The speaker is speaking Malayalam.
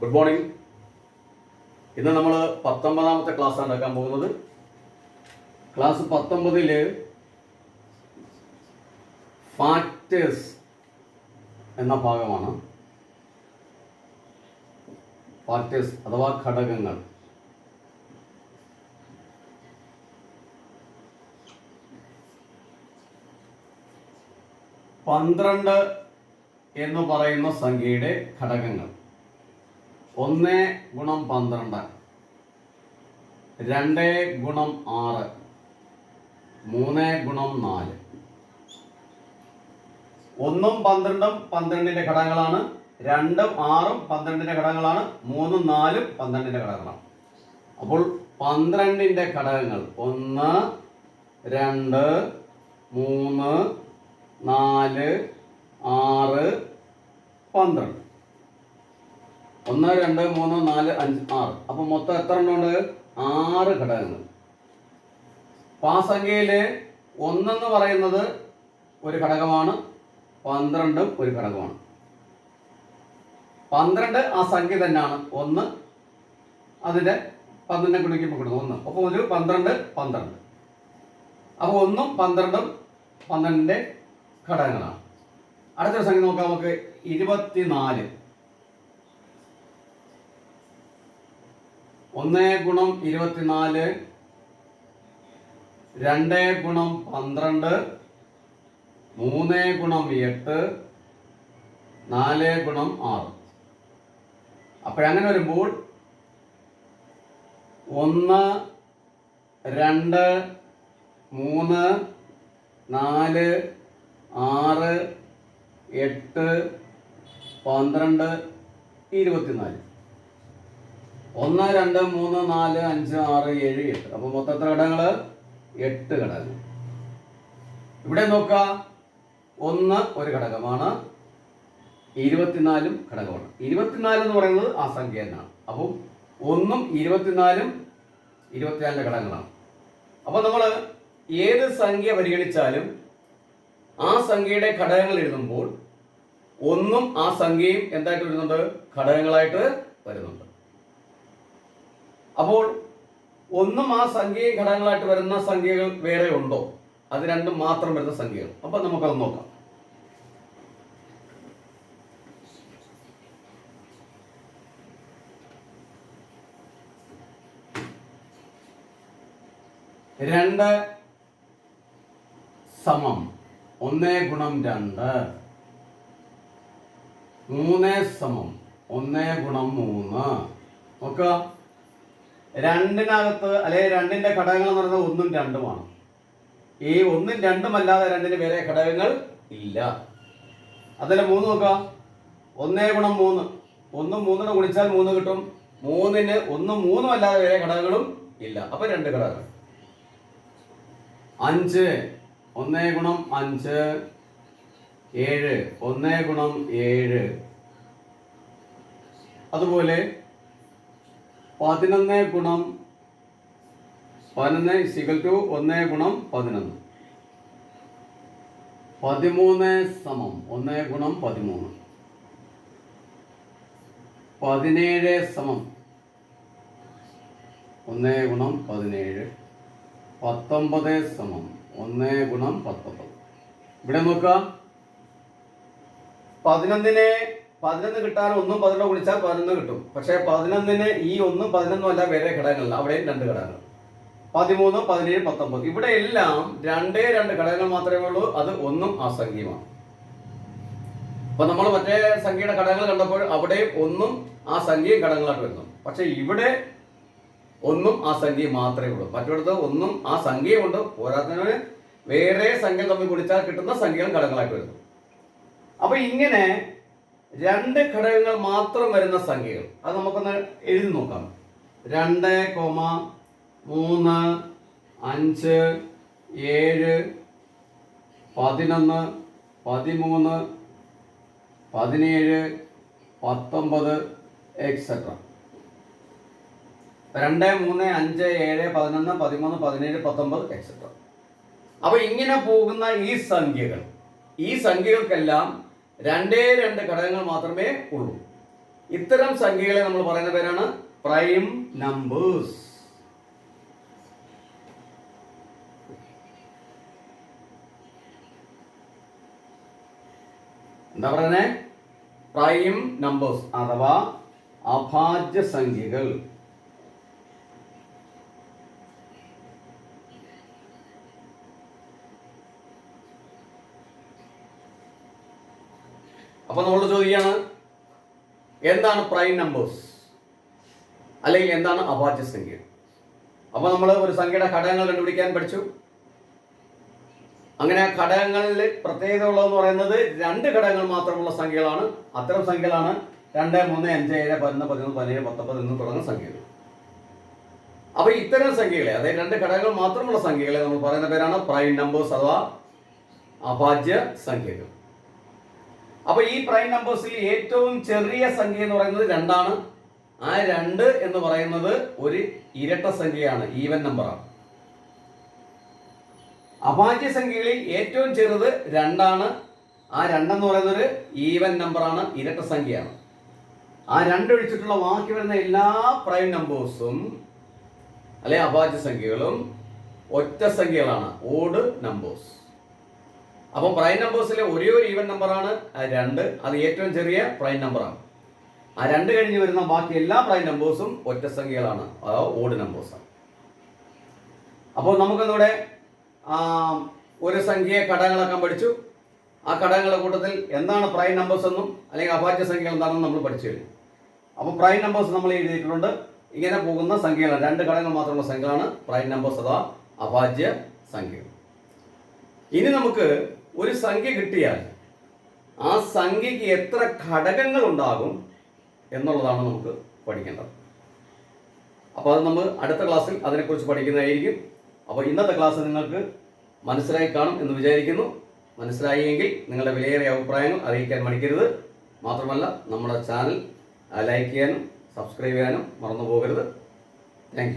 ഗുഡ് മോർണിംഗ് ഇന്ന് നമ്മൾ പത്തൊമ്പതാമത്തെ ക്ലാസ് എടുക്കാൻ പോകുന്നത്. ക്ലാസ് പത്തൊമ്പതിൽ ഫാക്ടേഴ്സ് എന്ന ഭാഗമാണ്. ഫാക്ടേഴ്സ് അഥവാ ഘടകങ്ങൾ. പന്ത്രണ്ട് എന്ന് പറയുന്ന സംഖ്യയുടെ ഘടകങ്ങൾ. ഒന്ന് ഗുണം പന്ത്രണ്ട്. രണ്ട് ഗുണം ആറ്. മൂന്ന് ഗുണം നാല്. ഒന്നും പന്ത്രണ്ടും പന്ത്രണ്ടിന്റെ ഘടകങ്ങളാണ്. രണ്ടും ആറും പന്ത്രണ്ടിന്റെ ഘടകങ്ങളാണ്. മൂന്നും നാലും പന്ത്രണ്ടിന്റെ ഘടകങ്ങളാണ്. അപ്പോൾ പന്ത്രണ്ടിന്റെ ഘടകങ്ങൾ ഒന്ന് രണ്ട് മൂന്ന് നാല് ആറ് പന്ത്രണ്ട്. ഒന്ന് രണ്ട് മൂന്ന് നാല് അഞ്ച് ആറ്. അപ്പൊ മൊത്തം എത്ര എണ്ണമുണ്ട് ആറ് ഘടകങ്ങൾ. അപ്പൊ ആ സംഖ്യയിൽ ഒന്നെന്ന് പറയുന്നത് ഒരു ഘടകമാണ് പന്ത്രണ്ടും ഒരു ഘടകമാണ്. പന്ത്രണ്ട് ആ സംഖ്യ തന്നെയാണ്. ഒന്ന് അതിന്റെ പന്ത്രണ്ടിനെ കുടിക്കുമ്പോൾ കൊടുക്കും ഒന്ന്. അപ്പോൾ ഒരു പന്ത്രണ്ട് പന്ത്രണ്ട്. അപ്പോൾ ഒന്നും പന്ത്രണ്ടും പന്ത്രണ്ടിന്റെ ഘടകങ്ങളാണ്. അടുത്തൊരു സംഖ്യ നോക്കാം നമുക്ക്. ഇരുപത്തിനാല്. ഒന്ന് ഗുണം ഇരുപത്തിനാല് രണ്ട് ഗുണം പന്ത്രണ്ട് മൂന്ന് ഗുണം എട്ട് നാല് ഗുണം ആറ്. അപ്പോഴങ്ങനെ വരുമ്പോൾ ഒന്ന് രണ്ട് മൂന്ന് നാല് ആറ് എട്ട് പന്ത്രണ്ട് ഇരുപത്തിനാല്. ഒന്ന് രണ്ട് മൂന്ന് നാല് അഞ്ച് ആറ് ഏഴ് എട്ട്. അപ്പൊ മൊത്തം ഘടകങ്ങൾ എട്ട് ഘടകങ്ങൾ ഇവിടെ നോക്ക. ഒന്ന് ഒരു ഘടകമാണ്. ഇരുപത്തിനാലും ഘടകമാണ്. ഇരുപത്തിനാല് എന്ന് പറയുന്നത് ആ സംഖ്യ തന്നെയാണ്. അപ്പം ഒന്നും ഇരുപത്തിനാലും ഇരുപത്തിനാലിന്റെ ഘടകങ്ങളാണ്. അപ്പൊ നമ്മൾ ഏത് സംഖ്യ പരിഗണിച്ചാലും ആ സംഖ്യയുടെ ഘടകങ്ങൾ എഴുതുമ്പോൾ ഒന്നും ആ സംഖ്യയും എന്തായിട്ട് വരുന്നുണ്ട്? ഘടകങ്ങളായിട്ട് വരുന്നുണ്ട്. അപ്പോൾ ഒന്നും ആ സംഖ്യ ഘടകങ്ങളായിട്ട് വരുന്ന സംഖ്യകൾ വേറെ ഉണ്ടോ? അത് രണ്ടും മാത്രം വരുന്ന സംഖ്യകൾ. അപ്പൊ നമുക്കത് നോക്കാം. രണ്ട് സമം ഒന്ന് ഗുണം രണ്ട്. മൂന്ന് സമം ഒന്ന് ഗുണം മൂന്ന്. നോക്കുക. രണ്ടിനകത്ത് അല്ലെ രണ്ടിന്റെ ഘടകങ്ങൾ എന്ന് പറയുന്നത് ഒന്നും രണ്ടുമാണ് ഈ ഒന്നും രണ്ടും അല്ലാതെ രണ്ടിന് വേറെ ഘടകങ്ങൾ ഇല്ല. അതല്ല മൂന്ന് നോക്കാം ഒന്നേ ഗുണം മൂന്ന്. ഒന്നും മൂന്നിനെ ഗുണിച്ചാൽ മൂന്ന് കിട്ടും. മൂന്നിന് ഒന്നും മൂന്നും അല്ലാതെ വേറെ ഘടകങ്ങളും ഇല്ല. അപ്പൊ രണ്ട് ഘടകങ്ങൾ. അഞ്ച് ഒന്നേ ഗുണം അഞ്ച് ഏഴ് ഒന്നേ ഗുണം ഏഴ്. അതുപോലെ പതിനൊന്ന് ഗുണം പതിനൊന്ന് സിഗൽ ടു ഒന്ന് ഗുണം പതിനൊന്ന്. പതിമൂന്ന് സമം ഒന്ന് ഗുണം പതിമൂന്ന്. പതിനേഴ് സമം ഒന്ന് ഗുണം പതിനേഴ്. പത്തൊമ്പത് സമം ഒന്ന് ഗുണം പത്തൊമ്പത്. ഇവിടെ നോക്കുക. പതിനൊന്നിനെ പതിനൊന്ന് കിട്ടാൻ ഒന്നും പതിനൊന്ന് ഗുണിച്ചാൽ പതിനൊന്ന് കിട്ടും. പക്ഷേ പതിനൊന്നിന് ഈ ഒന്നും പതിനൊന്നും അല്ല വേറെ ഘടകങ്ങൾ അവിടെയും രണ്ട് ഘടകങ്ങൾ. പതിമൂന്ന് പതിനേഴ് പത്തൊമ്പത്. ഇവിടെ എല്ലാം രണ്ടേ രണ്ട് ഘടകങ്ങൾ മാത്രമേ ഉള്ളൂ. അത് ഒന്നും അസംഖ്യമാണ്. അപ്പൊ നമ്മൾ മറ്റേ സംഖ്യയുടെ ഘടകങ്ങൾ കണ്ടപ്പോൾ അവിടെയും ഒന്നും ആ സംഖ്യ ഘടകങ്ങളായിട്ട് വരുന്നു. പക്ഷെ ഇവിടെ ഒന്നും ആ സംഖ്യ മാത്രമേ ഉള്ളൂ. മറ്റിടത്ത് ഒന്നും ആ സംഖ്യയുണ്ട് പോരാത്തതിന് വേറെ സംഖ്യ തമ്മിൽ കുടിച്ചാൽ കിട്ടുന്ന സംഖ്യകൾ ഘടകങ്ങളായിട്ട് വരുന്നു. അപ്പൊ ഇങ്ങനെ രണ്ട് ഘടകങ്ങൾ മാത്രം വരുന്ന സംഖ്യകൾ. അത് നമുക്കൊന്ന് എഴുതി നോക്കാം. രണ്ട് കോമ മൂന്ന് അഞ്ച് ഏഴ് പതിനൊന്ന് പതിമൂന്ന് പതിനേഴ് പത്തൊമ്പത് എക്സെട്ര രണ്ട് മൂന്ന് അഞ്ച് ഏഴ് പതിനൊന്ന് പതിമൂന്ന് പതിനേഴ് പത്തൊമ്പത് എക്സെട്ര അപ്പൊ ഇങ്ങനെ പോകുന്ന ഈ സംഖ്യകൾ ഈ സംഖ്യകൾക്കെല്ലാം രണ്ടേ രണ്ട് ഘടകങ്ങൾ മാത്രമേ ഉള്ളൂ. ഇത്തരം സംഖ്യകളെ നമ്മൾ പറയുന്ന പേരാണ് പ്രൈം നമ്പേഴ്സ്. എന്താ പറയുന്നത് പ്രൈം നമ്പേഴ്സ് അഥവാ അഭാജ്യ സംഖ്യകൾ. അപ്പൊ നമ്മൾ ചോദിക്കുകയാണ് എന്താണ് പ്രൈം നമ്പേഴ്സ് അല്ലെങ്കിൽ എന്താണ് അഭാജ്യ സംഖ്യ? അപ്പൊ നമ്മൾ ഒരു സംഖ്യയുടെ ഘടകങ്ങൾ കണ്ടുപിടിക്കാൻ പഠിച്ചു. അങ്ങനെ ആ ഘടകങ്ങളിൽ പ്രത്യേകത ഉള്ളതെന്ന് പറയുന്നത് രണ്ട് ഘടകങ്ങൾ മാത്രമുള്ള സംഖ്യകളാണ്. അത്തരം സംഖ്യകളാണ് രണ്ട് മൂന്ന് അഞ്ച് ഏഴ് പതിനൊന്ന് പതിനൊന്ന് പതിനേഴ് പത്തൊമ്പത് എന്ന് തുടങ്ങുന്ന സംഖ്യകൾ. അപ്പൊ ഇത്തരം സംഖ്യകളെ അതായത് രണ്ട് ഘടകങ്ങൾ മാത്രമുള്ള സംഖ്യകളെ നമ്മൾ പറയുന്ന പേരാണ് പ്രൈം നമ്പേഴ്സ് അഥവാ അഭാജ്യ സംഖ്യകൾ. അപ്പൊ ഈ പ്രൈം നമ്പേഴ്സിൽ ഏറ്റവും ചെറിയ സംഖ്യ എന്ന് പറയുന്നത് രണ്ടാണ്. ആ രണ്ട് എന്ന് പറയുന്നത് ഒരു ഇരട്ട സംഖ്യയാണ് ഈവൻ നമ്പറാണ് അഭാജ്യ സംഖ്യകളിൽ ഏറ്റവും ചെറുത് രണ്ടാണ്. ആ രണ്ടെന്ന് പറയുന്നത് ഒരു ഈവൻ നമ്പറാണ് ഇരട്ട സംഖ്യയാണ്. ആ രണ്ടൊഴിച്ചിട്ടുള്ള ബാക്കി വരുന്ന എല്ലാ പ്രൈം നമ്പേഴ്സും അല്ലെ അഭാജ്യ സംഖ്യകളും ഒറ്റ സംഖ്യകളാണ് ഓഡ് നമ്പേഴ്സ് അപ്പോൾ പ്രൈം നമ്പേഴ്സിലെ ഒരേ ഒരു ഈവൻ നമ്പറാണ് രണ്ട്. അത് ഏറ്റവും ചെറിയ പ്രൈം നമ്പറാണ് ആ രണ്ട് കഴിഞ്ഞ് വരുന്ന ബാക്കി എല്ലാ പ്രൈം നമ്പേഴ്സും ഒറ്റ സംഖ്യകളാണ്. അതായത് ഓഡ് നമ്പേഴ്സാണ് അപ്പോൾ നമുക്കിന്നിവിടെ ഒരു സംഖ്യയെ ഘടകങ്ങളൊക്കെ പഠിച്ചു. ആ ഘടകങ്ങളുടെ കൂട്ടത്തിൽ എന്താണ് പ്രൈം നമ്പേഴ്സ് എന്നും അല്ലെങ്കിൽ അഭാജ്യ സംഖ്യകൾ എന്താണെന്നും നമ്മൾ പഠിച്ചു കഴിഞ്ഞു. അപ്പോൾ പ്രൈം നമ്പേഴ്സ് നമ്മൾ എഴുതിയിട്ടുണ്ട്. ഇങ്ങനെ പോകുന്ന സംഖ്യകളാണ്. രണ്ട് ഘടകങ്ങൾ മാത്രമുള്ള സംഖ്യകളാണ് പ്രൈം നമ്പേഴ്സ് അഥവാ അഭാജ്യ സംഖ്യകൾ. ഇനി നമുക്ക് ഒരു സംഖ്യ കിട്ടിയാൽ ആ സംഖ്യക്ക് എത്ര ഘടകങ്ങൾ ഉണ്ടാകും എന്നുള്ളതാണ് നമുക്ക് പഠിക്കേണ്ടത്. അപ്പോൾ അത് നമ്മൾ അടുത്ത ക്ലാസ്സിൽ അതിനെക്കുറിച്ച് പഠിക്കുന്നതായിരിക്കും. അപ്പോൾ ഇന്നത്തെ ക്ലാസ് നിങ്ങൾക്ക് മനസ്സിലായി കാണും എന്ന് വിചാരിക്കുന്നു. മനസ്സിലായെങ്കിൽ നിങ്ങളുടെ വിലയേറിയ അഭിപ്രായങ്ങൾ അറിയിക്കാൻ മടിക്കരുത്. മാത്രമല്ല നമ്മുടെ ചാനൽ ലൈക്ക് ചെയ്യാനും സബ്സ്ക്രൈബ് ചെയ്യാനും മറന്നു പോകരുത് താങ്ക്